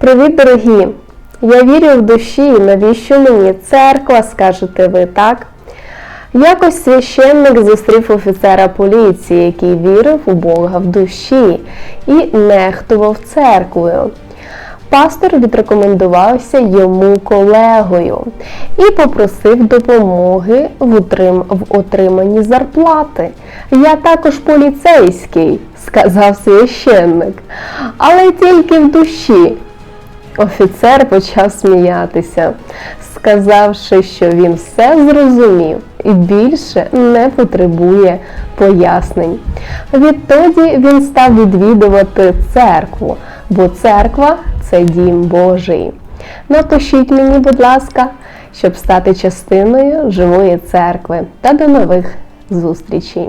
Привіт, дорогі! Я вірю в душі, навіщо мені церква, скажете ви, так? Якось священник зустрів офіцера поліції, який вірив у Бога в душі і нехтував церквою. Пастор відрекомендувався йому колегою і попросив допомоги в, отрим... в отриманні зарплати. Я також поліцейський, сказав священник, але тільки в душі. Офіцер почав сміятися, сказавши, що він все зрозумів і більше не потребує пояснень. Відтоді він став відвідувати церкву, бо церква це дім Божий. Напишіть мені, будь ласка, щоб стати частиною живої церкви та до нових зустрічей.